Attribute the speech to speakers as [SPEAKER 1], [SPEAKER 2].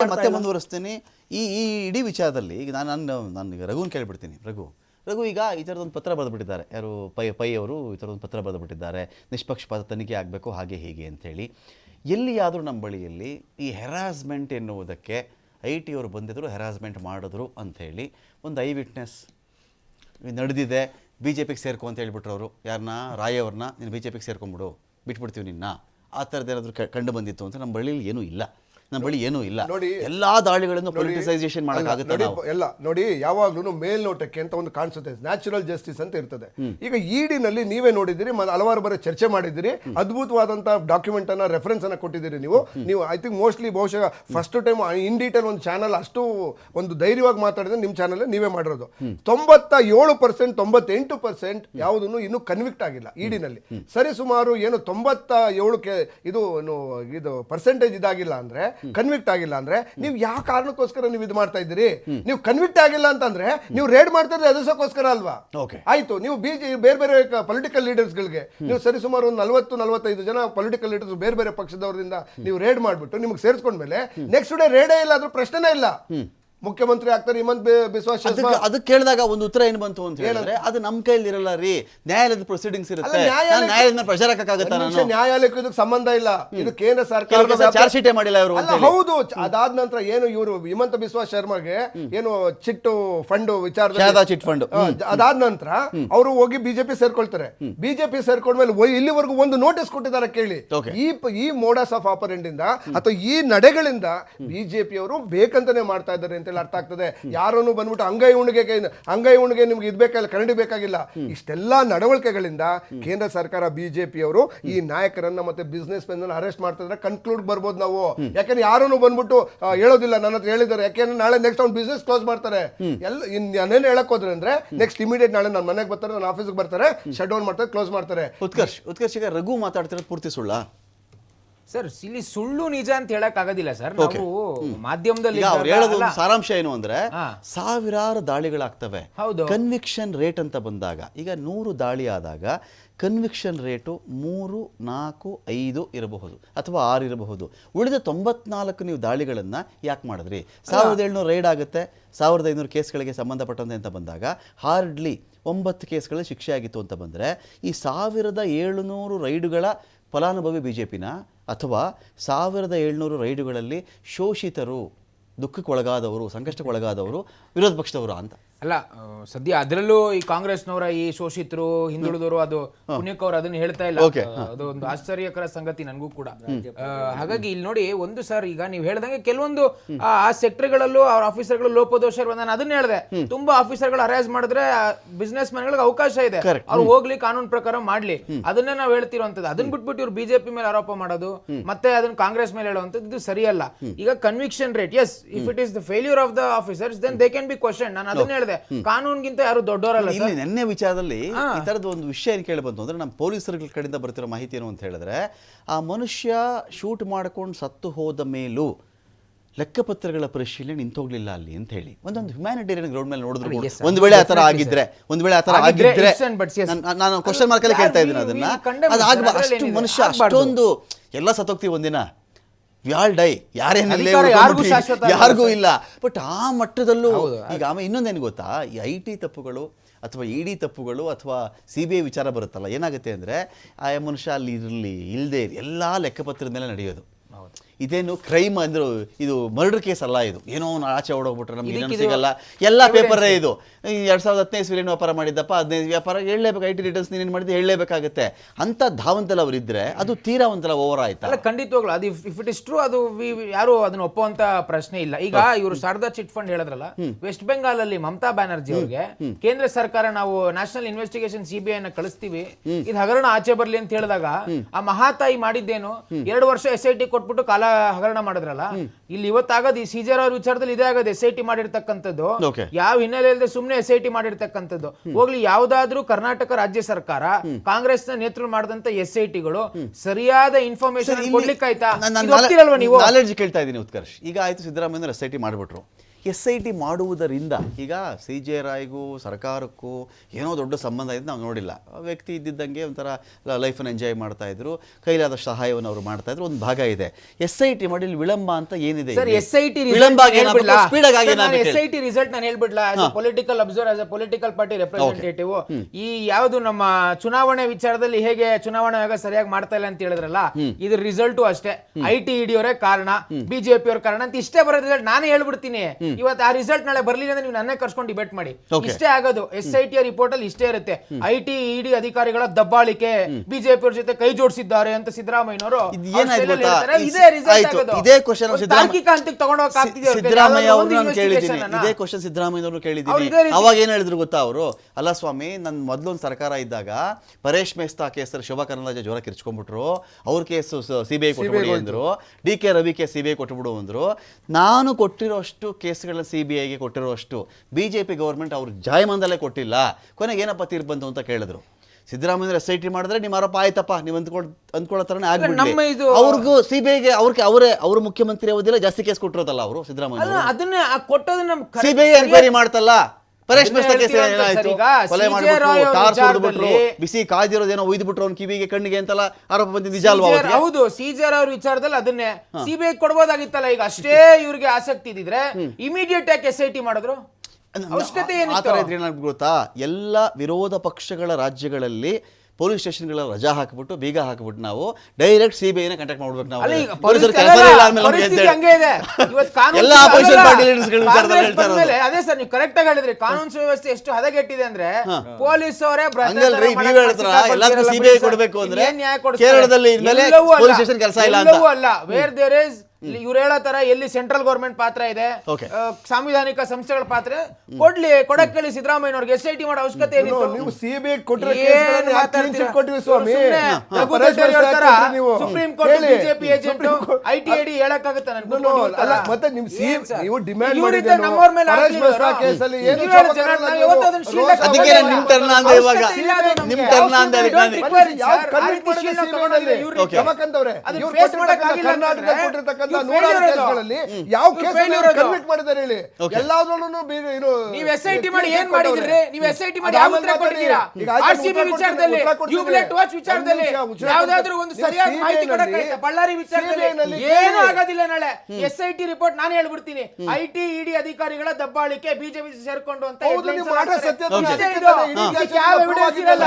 [SPEAKER 1] ಮತ್ತೆ ಮುಂದುವರಿಸ್ತೀನಿ. ಈ ಈ ಇಡೀ ವಿಚಾರದಲ್ಲಿ ಈಗ ನಾನು ನಾನು ನಾನು ಈಗ ರಘುನ್ ಕೇಳಿಬಿಡ್ತೀನಿ. ರಘು ರಘು ಈಗ ಈ ಥರದೊಂದು ಪತ್ರ ಬರೆದುಬಿಟ್ಟಿದ್ದಾರೆ. ಯಾರು ಪೈ ಪೈ ಅವರು ಈ ಥರದೊಂದು ಪತ್ರ ಬರೆದುಬಿಟ್ಟಿದ್ದಾರೆ. ನಿಷ್ಪಕ್ಷಪಾತ ತನಿಖೆ ಆಗಬೇಕು ಹಾಗೆ ಹೀಗೆ ಅಂಥೇಳಿ. ಎಲ್ಲಿಯಾದರೂ ನಮ್ಮ ಬಳಿಯಲ್ಲಿ ಈ ಹೆರಾಸ್ಮೆಂಟ್ ಎನ್ನುವುದಕ್ಕೆ ಐ ಟಿ ಅವರು ಬಂದಿದ್ದರು ಹೆರಾಸ್ಮೆಂಟ್ ಮಾಡಿದ್ರು ಅಂಥೇಳಿ ಒಂದು ಐ ವಿಟ್ನೆಸ್ ನಡೆದಿದೆ. ಬಿ ಜೆ ಪಿಗೆ ಸೇರ್ಕೊ ಅಂತ ಹೇಳಿಬಿಟ್ರು ಅವರು. ಯಾರನ್ನ ರಾಯವ್ರನ್ನ. ನೀನು ಬಿ ಜೆ ಪಿಗೆ ಸೇರ್ಕೊಂಬಿಡು. ಬಿಟ್ಬಿಡ್ತೀವಿ ನಿನ್ನ. ಆ ಥರದ್ದು ಏನಾದರೂ ಕಂಡು ಬಂದಿತ್ತು ಅಂತ ನಮ್ಮ ಬಳಿಯಲ್ಲಿ ಏನೂ ಇಲ್ಲ. ನಮ್ಮ ಬಳಿ ಏನೂ ಇಲ್ಲ.
[SPEAKER 2] ನೋಡಿ,
[SPEAKER 1] ಎಲ್ಲಾ ದಾಳಿಗಳನ್ನು ಪೊಲಿಟಿಸೈಸೇಷನ್ ಮಾಡೋಕ್ಕಾಗುತ್ತೆ
[SPEAKER 2] ನೋಡಿ
[SPEAKER 1] ನಾವು.
[SPEAKER 2] ಎಲ್ಲ ನೋಡಿ ಯಾವಾಗ್ಲೂ ಮೇಲ್ನೋಟಕ್ಕೆ ಅಂತ ಒಂದು ಕಾಣಿಸುತ್ತೆ. ನ್ಯಾಚುರಲ್ ಜಸ್ಟಿಸ್ ಅಂತ ಇರ್ತದೆ. ಈಗ ಈಡಿನಲ್ಲಿ ನೀವೇ ನೋಡಿದಿರಿ ಹಲವಾರು ಬಾರಿ ಚರ್ಚೆ ಮಾಡಿದಿರಿ ಅದ್ಭುತವಾದಂತ ಡಾಕ್ಯುಮೆಂಟ್ ಅನ್ನ ರೆಫರೆನ್ಸ್ ಅನ್ನ ಕೊಟ್ಟಿದ್ದೀರಿ ನೀವು. ನೀವು ಐ ಥಿಂಕ್ ಮೋಸ್ಟ್ಲಿ ಬಹುಶಃ ಫಸ್ಟ್ ಟೈಮ್ ಇನ್ ಡೀಟೇಲ್ ಒಂದು ಚಾನಲ್ ಅಷ್ಟು ಒಂದು ಧೈರ್ಯವಾಗಿ ಮಾತಾಡಿದ್ರೆ ನಿಮ್ಮ ಚಾನಲ್ ನೀವೇ ಮಾಡಿರೋದು. ತೊಂಬತ್ತ ಏಳು ಪರ್ಸೆಂಟ್ ತೊಂಬತ್ತೆಂಟು ಪರ್ಸೆಂಟ್ ಯಾವುದನ್ನು ಇನ್ನೂ ಕನ್ವಿಕ್ಟ್ ಆಗಿಲ್ಲ ಇಡಿನಲ್ಲಿ ಸರಿ ಸುಮಾರು ಏನು ತೊಂಬತ್ತ ಏಳು ಕೆ ಇದು ಇದು ಪರ್ಸೆಂಟೇಜ್ ಇದಾಗಿಲ್ಲ ಅಂದ್ರೆ ಕನ್ವಿಕ್ಟ್ ಆಗಿಲ್ಲ ಅಂದ್ರೆ ನೀವು ಯಾವ ಕಾರಣಕ್ಕೋಸ್ಕರ ನೀವು ಇದು ಮಾಡ್ತಾ ಇದ್ದೀರಿ? ನೀವು ಕನ್ವಿಕ್ಟ್ ಆಗಿಲ್ಲ ಅಂತಂದ್ರೆ ನೀವು ರೇಡ್ ಮಾಡ್ತಾ ಇದ್ರೆ ಅದಕ್ಕೋಸ್ಕರ ಅಲ್ವಾ. ಆಯ್ತು ನೀವು ಬಿಜೆ ಬೇರೆ ಬೇರೆ ಪೊಲಿಟಿಕಲ್ ಲೀಡರ್ಸ್ಗಳಿಗೆ ನೀವು ಸರಿಸುಮಾರು ಒಂದು ನಲವತ್ತು ನಲವತ್ತೈದು ಜನ ಪೊಲಿಟಿಕಲ್ ಲೀಡರ್ಸ್ ಬೇರೆ ಬೇರೆ ಪಕ್ಷದವರಿಂದ ನೀವು ರೇಡ್ ಮಾಡ್ಬಿಟ್ಟು ನಿಮ್ಗೆ ಸೇರಿಸ್ಕೊಂಡ್ಮೇಲೆ ನೆಕ್ಸ್ಟ್ ಡೇ ರೇಡೇ ಇಲ್ಲ ಅದ್ರ ಪ್ರಶ್ನೆನೇ ಇಲ್ಲ. ಮುಖ್ಯಮಂತ್ರಿ ಆಗ್ತಾರೆ ಹಿಮಂತ್ ಬಿಸ್ವಾ ಶರ್ಮಾ
[SPEAKER 1] ಅದಕ್ಕೆ ಅದಕ್ಕೆ ಕೇಳಿದಾಗ ಒಂದು ಉತ್ತರ ಏನು ಬಂತು ಅಂತ ಹೇಳಿದ್ರೆ ಅದು ನಮ್ಮ ಕೈಯಲ್ಲಿ ಇರಲ್ಲ ರೀ. ನ್ಯಾಯಾಲಯದ ಪ್ರೊಸೀಡಿಂಗ್ಸ್ ಇರುತ್ತೆ.
[SPEAKER 2] ಅಲ್ಲ, ನ್ಯಾಯಾಲಯಕ್ಕೆ-
[SPEAKER 1] ನಾನು ನ್ಯಾಯಾಲಯದ ಪ್ರೆಷರ್ ಹಾಕಕ್ಕಾಗತ್ತಾ ನಾನು?
[SPEAKER 2] ನ್ಯಾಯಾಲಯಕ್ಕೂ ಇದಕ್ಕೆ ಸಂಬಂಧ ಇಲ್ಲ. ಇದು ಕೇಂದ್ರ ಸರ್ಕಾರ
[SPEAKER 1] ಚಾರ್ಜ್ ಶೀಟೇ ಮಾಡಿಲ್ಲ ಇವರು
[SPEAKER 2] ಅಲ್ಲ ಹೌದು. ಚ- ಅದಾದ ನಂತರ ಏನು ಇವರು ಹಿಮಂತ ಬಿಸ್ವಾ ಶರ್ಮಾಗೆ ಏನು ಚಿಟ್ಟು ಫಂಡ್ ವಿಚಾರ
[SPEAKER 1] ಶಾರದಾ ಚಿಟ್ ಫಂಡ್.
[SPEAKER 2] ಅದಾದ ನಂತರ ಅವರು ಹೋಗಿ ಬಿಜೆಪಿ ಸೇರ್ಕೊಳ್ತಾರೆ. ಬಿಜೆಪಿ ಸೇರ್ಕೊಂಡ್ಮೇಲೆ ಒಯ್- ಇಲ್ಲಿವರೆಗೂ ಒಂದು ನೋಟಿಸ್ ಕೊಟ್ಟಿದ್ದಾರೆ ಕೇಳಿ.
[SPEAKER 1] Okay.
[SPEAKER 2] ಈ ಪ- ಈ ಮೋಡಸ್ ಆಫ್ ಆಪರೆಂಟ್ ಇಂದ ಅಥವಾ ಈ ನಡೆಗಳಿಂದ ಬಿಜೆಪಿ ಅವರು ಬೇಕಂತಾನೆ ಮಾಡ್ತಾ ಇದ್ದಾರೆ ಅಂತೇಳಿ ಅರ್ಥ ಆಗ್ತದೆ. ಯಾರನ್ನು ಬಂದ್ಬಿಟ್ಟು ಅಂಗೈ ಉಣಿಗೆ ಅಂಗೈ ಉಣಿಗೆ ನಿಮ್ಗೆ ಇದು ಬೇಕಾಗಿಲ್ಲ ಕನ್ನಡಿ ಬೇಕಾಗಿಲ್ಲ. ಇಷ್ಟೆಲ್ಲಾ ನಡವಳಿಕೆಗಳಿಂದ ಕೇಂದ್ರ ಸರ್ಕಾರ, ಬಿಜೆಪಿ ಅವರು ಈ ನಾಯಕರನ್ನ ಮತ್ತೆ ಬಿಸ್ನೆಸ್ ಮೆನ್ ಅರೆಸ್ಟ್ ಮಾಡ್ತಿದ್ರೆ ಕನ್ಕ್ಲೂಡ್ ಬರ್ಬೋದು ನಾವು. ಯಾಕಂದ್ರೆ ಯಾರನ್ನು ಬಂದ್ಬಿಟ್ಟು ಹೇಳೋದಿಲ್ಲ. ನನ್ನ ಹತ್ರ ಹೇಳಿದ್ದಾರೆ. ಯಾಕೆಂದ್ರೆ ನಾಳೆ ನೆಕ್ಸ್ಟ್ ಅವ್ನು ಬಿಸ್ನೆಸ್ ಕ್ಲೋಸ್ ಮಾಡ್ತಾರೆ. ಎಲ್ಲ ನಾನೇನು ಹೇಳಕ್ ಹೋದ್ರೆ ಅಂದ್ರೆ ನೆಕ್ಸ್ಟ್ ಇಮಿಡಿಯೇಟ್ ನಾಳೆ ನನ್ನ ಮನೆಗೆ ಬರ್ತಾರೆ ನನ್ನ ಆಫೀಸ್ಗೆ ಬರ್ತಾರೆ ಶಟ್ ಡೌನ್ ಮಾಡ್ತಾರೆ ಕ್ಲೋಸ್ ಮಾಡ್ತಾರೆ.
[SPEAKER 1] ಉತ್ಕರ್ಷ್ ಉತ್ಕರ್ಷ್ ಈಗ ರಘು ಮಾತಾಡ್ತಿರೋದು ಪೂರ್ತಿ ಸುಳ್ಳ?
[SPEAKER 3] ಸರ್ ಇಲ್ಲಿ ಸುಳ್ಳು ನಿಜ ಅಂತ ಹೇಳಕ್ ಆಗೋದಿಲ್ಲ ಸರ್. ನಾವು ಮಾಧ್ಯಮದಲ್ಲಿ
[SPEAKER 1] ಈಗ ಅವ್ರು ಹೇಳೋದು ಒಂದು ಸಾರಾಂಶ ಏನು ಅಂದ್ರೆ. ಸಾವಿರಾರು ದಾಳಿಗಳಾಗ್ತವೆ.
[SPEAKER 3] ಹೌದು.
[SPEAKER 1] ಕನ್ವಿಕ್ಷನ್ ರೇಟ್ ಅಂತ ಬಂದಾಗ ಈಗ ನೂರು ದಾಳಿ ಆದಾಗ ಕನ್ವಿಕ್ಷನ್ ರೇಟು ಮೂರು ನಾಲ್ಕು ಐದು ಇರಬಹುದು ಅಥವಾ ಆರು ಇರಬಹುದು. ಉಳಿದ ತೊಂಬತ್ನಾಲ್ಕು ನೀವು ದಾಳಿಗಳನ್ನು ಯಾಕೆ ಮಾಡಿದ್ರಿ? ಸಾವಿರದ ಏಳ್ನೂರು ರೈಡ್ ಆಗುತ್ತೆ ಸಾವಿರದ ಐನೂರು ಕೇಸ್ಗಳಿಗೆ ಸಂಬಂಧಪಟ್ಟಂತೆ ಅಂತ ಬಂದಾಗ ಹಾರ್ಡ್ಲಿ ಒಂಬತ್ತು ಕೇಸ್ಗಳ ಶಿಕ್ಷೆ ಆಗಿತ್ತು ಅಂತ ಬಂದರೆ ಈ ಸಾವಿರದ ಏಳುನೂರು ರೈಡುಗಳ ಫಲಾನುಭವಿ ಬಿ ಜೆ ಪಿನ ಅಥವಾ ಸಾವಿರದ ಏಳ್ನೂರು ರೈಡುಗಳಲ್ಲಿ ಶೋಷಿತರು ದುಃಖಕ್ಕೊಳಗಾದವರು ಸಂಕಷ್ಟಕ್ಕೊಳಗಾದವರು ವಿರೋಧ ಪಕ್ಷದವರು ಅಂತ.
[SPEAKER 3] ಅಲ್ಲ ಸದ್ಯ ಅದರಲ್ಲೂ ಈ ಕಾಂಗ್ರೆಸ್ನವರ ಈ ಶೋಷಿತರು ಹಿಂದುಳಿದವರು ಅದು ಪುಣ್ಯಕ್ ಅವ್ರು ಅದನ್ನ ಹೇಳ್ತಾ ಇಲ್ಲ. ಅದು ಒಂದು ಆಶ್ಚರ್ಯಕರ ಸಂಗತಿ ನನಗೂ ಕೂಡ. ಹಾಗಾಗಿ ಇಲ್ಲಿ ನೋಡಿ ಒಂದು ಸರ್ ಈಗ ನೀವು ಹೇಳ್ದಂಗೆ ಕೆಲವೊಂದು ಆ ಸೆಕ್ಟರ್ಗಳಲ್ಲೂ ಅವ್ರ ಆಫೀಸರ್ಗಳು ಲೋಪದೋಷ ನಾನು ಅದನ್ನ ಹೇಳಿದೆ. ತುಂಬಾ ಆಫೀಸರ್ಗಳು ಅರೇಂಜ್ ಮಾಡಿದ್ರೆ ಬಿಸ್ನೆಸ್ ಮ್ಯಾನ್ಗಳಿಗೆ ಅವಕಾಶ ಇದೆ. ಅವ್ರು ಹೋಗ್ಲಿ ಕಾನೂನು ಪ್ರಕಾರ ಮಾಡ್ಲಿ. ಅದನ್ನೇ ನಾವು ಹೇಳ್ತಿರೋಂಥದ್ದು ಅದನ್ನ ಬಿಟ್ಬಿಟ್ಟು ಇವ್ರು ಬಿಜೆಪಿ ಮೇಲೆ ಆರೋಪ ಮಾಡೋದು ಮತ್ತೆ ಅದನ್ನ ಕಾಂಗ್ರೆಸ್ ಮೇಲೆ ಹೇಳುವಂಥದ್ದು ಇದು ಸರಿಯಲ್ಲ. ಈಗ conviction rate as if it is the failure of the officers then they can be question ನಾನು ಅದನ್ನ ಹೇಳಿದೆ. ಕಾನೂನ್ಗಿಂತ ಯಾರು ದೊಡ್ಡವರಲ್ಲ
[SPEAKER 1] ಇಲ್ಲಿ ನೆನ್ನೆ ವಿಚಾರದಲ್ಲಿ ಈ ಥರದ ಒಂದು ವಿಷಯ ಏನು ಕೇಳಿ ಬಂತು ಅಂದ್ರೆ ನಮ್ಮ ಪೊಲೀಸರ ಕಡೆಯಿಂದ ಬರ್ತಿರೋ ಮಾಹಿತಿ ಏನು ಅಂತ ಹೇಳಿದ್ರೆ ಆ ಮನುಷ್ಯ ಶೂಟ್ ಮಾಡ್ಕೊಂಡು ಸತ್ತು ಹೋದ ಮೇಲೂ ಲೆಕ್ಕಪತ್ರಗಳ ಪರಿಶೀಲನೆ ನಿಂತೋಗ್ಲಿಲ್ಲ ಅಲ್ಲಿ ಅಂತ ಹೇಳಿ. ಒಂದೊಂದು ಹ್ಯುಮ್ಯಾನಿಟೇರಿಯನ್ ಗ್ರೌಂಡ್ ಮೇಲೆ ನೋಡಿದ್ರು ಒಂದ್ ವೇಳೆ
[SPEAKER 3] ಆತರ
[SPEAKER 1] ಆಗಿದ್ರೆ ಒಂದು ವೇಳೆ ಆತರ
[SPEAKER 3] ಆಗಿದ್ರೆ,
[SPEAKER 1] ನಾನು ಕ್ವಶನ್ ಮಾರ್ಕಲ್ಲಿ ಕೇಳ್ತಾ ಇದ್ದೀನಿ ಅದನ್ನ. ಅಷ್ಟು ಮನುಷ್ಯ. ಅಷ್ಟೊಂದು ಎಲ್ಲ ಸತ್ತೋಗ್ತೀವಿ ಒಂದಿನ. ವ್ಯಾಲ್ ಡೈ ಯಾರೇನಿಲ್ಲ
[SPEAKER 3] ಯಾರಿಗೂ ಶಾಶ್ವತ
[SPEAKER 1] ಯಾರಿಗೂ ಇಲ್ಲ. ಬಟ್ ಆ ಮಟ್ಟದಲ್ಲೂ. ಈಗ ಆಮೇಲೆ ಇನ್ನೊಂದೇನು ಗೊತ್ತಾ? ಈ ಐ ಟಿ ತಪ್ಪುಗಳು ಅಥವಾ ಇ ಡಿ ತಪ್ಪುಗಳು ಅಥವಾ ಸಿ ಬಿ ಐ ವಿಚಾರ ಬರುತ್ತಲ್ಲ ಏನಾಗುತ್ತೆ ಅಂದರೆ ಆ ಮನುಷ್ಯ ಅಲ್ಲಿ ಇರಲಿ ಇಲ್ಲದೆ ಎಲ್ಲ ಲೆಕ್ಕಪತ್ರದ ಮೇಲೆ ನಡೆಯೋದು. ಇದೇನು ಕ್ರೈಮ್ ಅಂದ್ರೆ ಇದು ಮರ್ಡರ್ ಕೇಸ್ ಅಲ್ಲ ಇದು. ಏನೋ ಒಂದು ಆಚೆ ಓಡೋಗ್ಬಿಟ್ರೆ ನಮ್ಗೆ ಇನ್ನೊಂದು ಸಿಗಲ್ಲ. ಎಲ್ಲ ಪೇಪರೇ ಇದು. ಎರಡು ಸಾವಿರದ ಹದಿನೈದು ಇಸ್ವಿಲೇನು ವ್ಯಾಪಾರ ಮಾಡಿದ್ದಪ್ಪ ಹದಿನೈದು ವ್ಯಾಪಾರ ಹೇಳಲೇಬೇಕು ಐ ಟಿ ರಿಟರ್ನ್ಸ್ ನೀನೇನು ಮಾಡಿದ್ದು ಹೇಳಲೇಬೇಕಾಗುತ್ತೆ. ಅಂತ ಧಾವಂತಲ್ಲಿ ಅವ್ರು ಇದ್ರೆ ಅದು ತೀರಾ ಒಂಥರ ಓವರ್ ಆಯ್ತಾ?
[SPEAKER 3] ಅಲ್ಲ ಖಂಡಿತವಾಗ್ಲು ಅದು ಇಫ್ ಇಟ್ ಇಸ್ ಟ್ರೂ ಅದು ಯಾರು ಅದನ್ನ ಒಪ್ಪುವಂತ ಪ್ರಶ್ನೆ ಇಲ್ಲ. ಈಗ ಇವರು ಶಾರದಾ ಚಿಟ್ ಫಂಡ್ ಹೇಳಿದ್ರಲ್ಲ ವೆಸ್ಟ್ ಬೆಂಗಾಲ್ ಅಲ್ಲಿ ಮಮತಾ ಬ್ಯಾನರ್ಜಿ ಅವ್ರಿಗೆ ಕೇಂದ್ರ ಸರ್ಕಾರ ನಾವು ನ್ಯಾಷನಲ್ ಇನ್ವೆಸ್ಟಿಗೇಷನ್ ಸಿಬಿಐ ನ ಕಳಿಸ್ತೀವಿ. ಇದು ಹಗರಣ ಆಚೆ ಬರ್ಲಿ ಅಂತ ಹೇಳಿದಾಗ ಆ ಮಹಾತಾಯಿ ಮಾಡಿದ್ದೇನು ಎರಡು ವರ್ಷ ಎಸ್ ಐ ಟಿ ಕೊಟ್ಬಿಟ್ಟು ಕಾಲ ಹಗರಣ ಮಾಡಿದ್ರಲ್ಲ ಇಲ್ಲಿ ಇವತ್ತಾಗದು ಈ ಸಿಜರ್ ಅವ್ರ ವಿಚಾರದಲ್ಲಿ ಇದೇ ಆಗೋದು ಎಸ್ ಐ ಟಿ ಮಾಡಿರ್ತಕ್ಕಂಥದ್ದು. ಯಾವ ಹಿನ್ನೆಲೆ ಇಲ್ಲದೆ ಸುಮ್ಮನೆ ಎಸ್ ಐ ಟಿ ಮಾಡಿರ್ತಕ್ಕಂಥದ್ದು. ಹೋಗ್ಲಿ ಯಾವ್ದಾದ್ರೂ ಕರ್ನಾಟಕ ರಾಜ್ಯ ಸರ್ಕಾರ ಕಾಂಗ್ರೆಸ್ನ ನೇತೃತ್ವ ಮಾಡಿದಂತ ಎಸ್ ಐ ಟಿಗಳು ಸರಿಯಾದ ಇನ್ಫಾರ್ಮೇಶನ್ ಕೊಡ್ಲಿಕ್ಕಾಯ್ತಾ? ನೀವು?
[SPEAKER 1] ಕೇಳ್ತಾ ಇದ್ದೀನಿ ಉತ್ಕರ್ಷ್. ಈಗ ಆಯ್ತು ಸಿದ್ದರಾಮಯ್ಯ ಎಸ್ ಐ ಟಿ ಮಾಡಿಬಿಟ್ರು. ಎಸ್ ಐ ಟಿ ಮಾಡುವುದರಿಂದ ಈಗ ಸಿ ಜೆ ರಾಯ್ಗೂ ಸರ್ಕಾರಕ್ಕೂ ಏನೋ ದೊಡ್ಡ ಸಂಬಂಧ ಇದೆ ನಾವು ನೋಡಿಲ್ಲ. ವ್ಯಕ್ತಿ ಇದ್ದಿದ್ದಂಗೆ ಒಂಥರ ಲೈಫನ್ನು ಎಂಜಾಯ್ ಮಾಡ್ತಾ ಇದ್ರು ಕೈಲಾದ ಸಹಾಯವನ್ನು ಅವರು ಮಾಡ್ತಾ ಇದ್ರು ಒಂದು ಭಾಗ ಇದೆ. ಎಸ್ ಐ ಟಿ ಮಾಡಿ ಇಲ್ಲಿ ವಿಳಂಬ ಅಂತ ಏನಿದೆ?
[SPEAKER 3] ಎಸ್ ಐ ಟಿ
[SPEAKER 1] ವಿಳಂಬ
[SPEAKER 3] ಎಸ್ ಐ ಟಿ ರಿಸಲ್ಟ್ ನಾನು ಹೇಳ್ಬಿಡ್ಲಾ? Political observe as a political party representative ಈ ಯಾವುದು ನಮ್ಮ ಚುನಾವಣೆ ವಿಚಾರದಲ್ಲಿ ಹೇಗೆ ಚುನಾವಣೆ ಆಗ ಸರಿಯಾಗಿ ಮಾಡ್ತಾ ಇಲ್ಲ ಅಂತ ಹೇಳಿದ್ರಲ್ಲ ಇದ್ರ ರಿಸಲ್ಟು ಅಷ್ಟೇ. ಐ ಟಿ ಇಡಿಯವರೇ ಕಾರಣ ಬಿಜೆಪಿ ಅವ್ರ ಕಾರಣ ಅಂತ ಇಷ್ಟೇ ಬರೋ ರಿಸಲ್ಟ್ ನಾನೇ ಹೇಳ್ಬಿಡ್ತೀನಿ. ಇವತ್ತು ಆ ರಿಸಲ್ಟ್ ನಾಳೆ ಬರ್ಲಿಲ್ಲ ಅಂದ್ರೆ ನೀವು ನನ್ನೇ ಕರ್ಸ್ಕೊಂಡು ಡಿಬೇಟ್ ಮಾಡಿ. ಇಷ್ಟೇ ಆಗೋದು. ಎಸ್ ಐ ಟಿ ರಿಪೋರ್ಟ್ ಅಲ್ಲಿ ಇಷ್ಟೇ ಇರುತ್ತೆ. ಐ ಟಿ ಇಡಿ ಅಧಿಕಾರಿಗಳ ದಬ್ಬಾಳಿಕೆ ಬಿಜೆಪಿ ಜೊತೆ ಕೈ ಜೋಡಿಸಿದ್ದಾರೆ ಅಂತ ಸಿದ್ದರಾಮಯ್ಯನವರು
[SPEAKER 1] ಇದು
[SPEAKER 3] ರಿಸಲ್ಟ್ ಆಗೋದು.
[SPEAKER 1] ಇದೇ
[SPEAKER 3] ತಾರ್ಕಿಕ ಹಂತಕ್ಕೆ
[SPEAKER 1] ಸಿದ್ದರಾಮಯ್ಯ ಅವರು ನಾನು ಕೇಳಿದ್ದೀನಿ.
[SPEAKER 3] investigation ಅನ್ನ.
[SPEAKER 1] ಇದೇ ಕ್ವಶನ್ ಸಿದ್ದರಾಮಯ್ಯನವರು ಕೇಳಿದ್ದೀನಿ. ಅವಾಗ ಏನು ಹೇಳಿದ್ರು ಗೊತ್ತಾ ಅವರು? ಅಲ್ಲ ಸ್ವಾಮಿ ನನ್ನ ಮೊದಲೊಂದು ಸರ್ಕಾರ ಇದ್ದಾಗ ಪರೇಶ್ ಮೆಹ್ತಾ ಕೇಸಲ್ಲಿ ಶೋಭಾ ಕರಂದ್ಲಾಜೆ ಜ್ವರ ಕಿರ್ಚ್ಕೊಂಡ್ಬಿಟ್ರು. ಅವ್ರ ಕೇಸು ಸಿಬಿಐ ಕೊಟ್ಬಿಡಿ ಅಂದ್ರು. D K Ravi case CBI ಕೊಟ್ಬಿಡು ಅಂದ್ರು. ನಾನು ಕೊಟ್ಟಿರೋಷ್ಟು ಕೇಸ್ಗಳನ್ನ ಸಿ ಬಿ ಐಗೆ ಕೊಟ್ಟಿರೋಷ್ಟು ಬಿ ಜೆ ಪಿ ಗೌರ್ಮೆಂಟ್ ಅವ್ರ ಜಾಯಮಾನದಲ್ಲೇ ಕೊಟ್ಟಿಲ್ಲ. ಕೊನೆಗೆ ಏನಪ್ಪ ತೀರ್ಪು ಬಂತು ಅಂತ ಕೇಳಿದ್ರು. ಸಿದ್ದರಾಮಯ್ಯ ಎಸ್ ಐ ಟಿ ಮಾಡಿದ್ರೆ ನಿಮ್ಮ ಆರೋಪ ಆಯ್ತಪ್ಪ ನೀವು ಅಂದ್ಕೊಳ್ ಅಂದ್ಕೊಳ್ಳೋ ಥರನೇ
[SPEAKER 3] ನಮ್ಮ ಇದು-
[SPEAKER 1] ಅವ್ರಿಗೂ ಸಿ ಬಿ ಐಗೆ ಅವ್ರಿಗೆ ಅವರೇ ಅವರು ಮುಖ್ಯಮಂತ್ರಿ ಅವಧಿಲ್ಲ ಜಾಸ್ತಿ ಕೇಸ್ ಕೊಟ್ಟಿರೋದಲ್ಲ ಅವರು ಸಿದ್ದರಾಮಯ್ಯ
[SPEAKER 3] ಅದನ್ನೇ ಕೊಟ್ಟೋದು ಆ ಸಿ ಬಿ
[SPEAKER 1] ಸಿಬಿಐ ಎನ್ಕ್ವೈರಿ ಮಾಡ್ತಲ್ಲ. ಪರೇಶ್ ಕೇಸ್ ಏನಾಯ್ತು? ಕೊಲೆ ಮಾಡ್ಬಿಟ್ರು ಬಿಸಿ ಕಾದಿರೋದೇನೋ ಒಯ್ದು ಬಿಟ್ರು ಅವ್ನ ಕಿವಿಗೆ ಕಣ್ಣಿಗೆ ಅಂತಲ್ಲ ಆರೋಪ ಬಂದಿದ್ದು ನಿಜ ಅಲ್ವಾ
[SPEAKER 3] ಹೌದು ಸಿಜರ್ ಅವ್ರ ವಿಚಾರದಲ್ಲಿ ಅದನ್ನೇ. ಸಿಬಿಐ ಕೊಡ್ಬೋದಾಗಿತ್ತಲ್ಲ ಈಗ? ಅಷ್ಟೇ ಇವ್ರಿಗೆ ಆಸಕ್ತಿ ಇದ್ರೆ ಇಮಿಡಿಯೇಟ್ ಆಗಿ ಎಸ್ ಐ ಟಿ ಮಾಡಿದ್ರು? ಅವಶ್ಯಕತೆ
[SPEAKER 1] ಏನಾಗ್ಬಿಟ್ಟು ಗೊತ್ತಾ ಎಲ್ಲ ವಿರೋಧ ಪಕ್ಷಗಳ ರಾಜ್ಯಗಳಲ್ಲಿ ಪೊಲೀಸ್ ಸ್ಟೇಷನ್ಗಳ ರಜಾ ಹಾಕಿಬಿಟ್ಟು ಬೀಗ ಹಾಕಿಬಿಟ್ಟು ನಾವು ಡೈರೆಕ್ಟ್ ಸಿಬಿಐನ ಕಾಂಟ್ಯಾಕ್ಟ್ ಮಾಡ್ಬೇಕು ನಾವು ಪೊಲೀಸರು ಕೆಲಸ ಇಲ್ಲ ಆದ್ಮೇಲೆ ಎಲ್ಲ
[SPEAKER 3] ಅಪೋಸಿಷನ್
[SPEAKER 1] ಪಾರ್ಟಿ
[SPEAKER 3] ಅಲ್ಲ.
[SPEAKER 1] ಗಳು ವಿಚಾರದಲ್ಲಿ ಹೇಳ್ತಾ
[SPEAKER 3] ಅದೇ ಸರ್ ನೀವು ಕರೆಕ್ಟ್ ಆಗಿ ಹೇಳಿದ್ರಿ. ಕಾನೂನು ಸುವ್ಯವಸ್ಥೆ ಎಷ್ಟು ಹದಗೆಟ್ಟಿದೆ ಅಂದ್ರೆ ಪೊಲೀಸ್ ಅವರೇ
[SPEAKER 1] ಹಂಗಲ್ರಿ ನೀವ್ ಹೇಳ್ತಾರ ಎಲ್ಲದಕ್ಕೂ ಸಿಬಿಐ ಕೊಡ್ಬೇಕು ಅಂದ್ರೆ ಕೇರಳದಲ್ಲಿ ಇದ್ಮೇಲೆ ಪೊಲೀಸ್ ಸ್ಟೇಷನ್ ಕೆಲ್ಸ ಇಲ್ಲ ಅಂತ.
[SPEAKER 3] ಅಲ್ಲ. ವೇರ್ ದೇರ್ ಇಸ್ ಇವ್ರು ಹೇಳೋ ತರ ಎಲ್ಲಿ ಸೆಂಟ್ರಲ್ ಗೌರ್ಮೆಂಟ್ ಪಾತ್ರ ಇದೆ ಸಾಂವಿಧಾನಿಕ ಸಂಸ್ಥೆಗಳ ಪಾತ್ರ ಕೊಡ್ಲಿ ಕೊಡಕ್ ಕೇಳಿ ಸಿದ್ದರಾಮಯ್ಯ ಅವ್ರಿಗೆ ಎಸ್ ಐ ಟಿ ಮಾಡೋ ಅವಶ್ಯಕತೆ ಏನಿತ್ತು?
[SPEAKER 2] CBI
[SPEAKER 3] supreme court BJP agent I T ಹೇಳಕ್ಕಾಗತ್ತ
[SPEAKER 2] no, ಅಲ್ಲ, ಮತ್ತೆ ನಿಮ್ ಸಿ- ನೀವು ಡಿಮ್ಯಾಂಡ್?
[SPEAKER 3] ನಮ್ಮವ್ರ ಮೇಲೆ.
[SPEAKER 2] ಕೇಸಲ್ಲಿ ಏನು
[SPEAKER 3] ನೀವ್ ಹೇಳಿ
[SPEAKER 2] ಶೋಭಾ
[SPEAKER 3] ಜನ,
[SPEAKER 2] ಕರಂದ್ಲಾಜೆ
[SPEAKER 3] ನಾವು ಅದನ್ನ
[SPEAKER 2] ರೋಷ
[SPEAKER 3] shield ಹಾಕಿ
[SPEAKER 1] ಅದಕ್ಕೆ
[SPEAKER 3] ಹೋಗಲ್ಲ.
[SPEAKER 1] ನಿಮ್ ಟರ್ನ್ ಅಂದೆ ಇವಾಗ
[SPEAKER 3] ಅವಶ್ಯಕತೆ ಇಲ್ಲ ಅದು ನಮ್ಗೆ.
[SPEAKER 1] ನಿಮ್ ಟರ್ನ್ ಅಂದೆ
[SPEAKER 3] We don't
[SPEAKER 1] ಅದಕ್ಕೆ
[SPEAKER 3] require it,
[SPEAKER 2] ಯಾವ
[SPEAKER 3] ಮಾಡಕ್ಕಾಗಿಲ್ಲ
[SPEAKER 2] ಕೊಟ್ಟಿರ್ತಕ್ಕಂಥ
[SPEAKER 3] ಇವ್ರು
[SPEAKER 2] ನೂರಾರು. ಕೇಸ್ಗಳಲ್ಲಿ ಯಾವ ಕೇಸ್. ಕನ್ವಿಟ್ ಮಾಡಿದ್ದಾರೆ ಹೇಳಿ. ಎಲ್ಲಾದ್ರಲ್ಲೂ ಬೇರೆ ಏನು
[SPEAKER 3] ನೀವ್ ಎಸ್ ಐ ಟಿ ಮಾಡಿ ಏನ್ ಮಾಡಿದ್ರಿ? ನೀವು ಎಸ್ ಐ ಟಿ ಮಾಡಿ ಯಾವ ಉತ್ತರ ಕೊಟ್ಟಿದ್ದೀರಾ
[SPEAKER 2] ಈಗ
[SPEAKER 3] ಆರ್ ಸಿ ಬಿ ವಿಚಾರದಲ್ಲಿ ವಾಚ್ ಯಾವ್ದಾದ್ರು ಒಂದು ಸರಿಯಾದ ಮಾಹಿತಿ ಬಳ್ಳಾರಿ ವಿಚಾರದಲ್ಲಿ ಏನು ಆಗೋದಿಲ್ಲ ನಾಳೆ. ಎಸ್ ಐ ಟಿ ರಿಪೋರ್ಟ್ ನಾನು ಹೇಳ್ಬಿಡ್ತೀನಿ. ಐ ಟಿ ಇಡಿ ಅಧಿಕಾರಿಗಳ ದಬ್ಬಾಳಿಕೆ ಬಿಜೆಪಿ ಸೇರ್ಕೊಂಡು ಅಂತ ಯಾವ ಇರಲ್ಲ.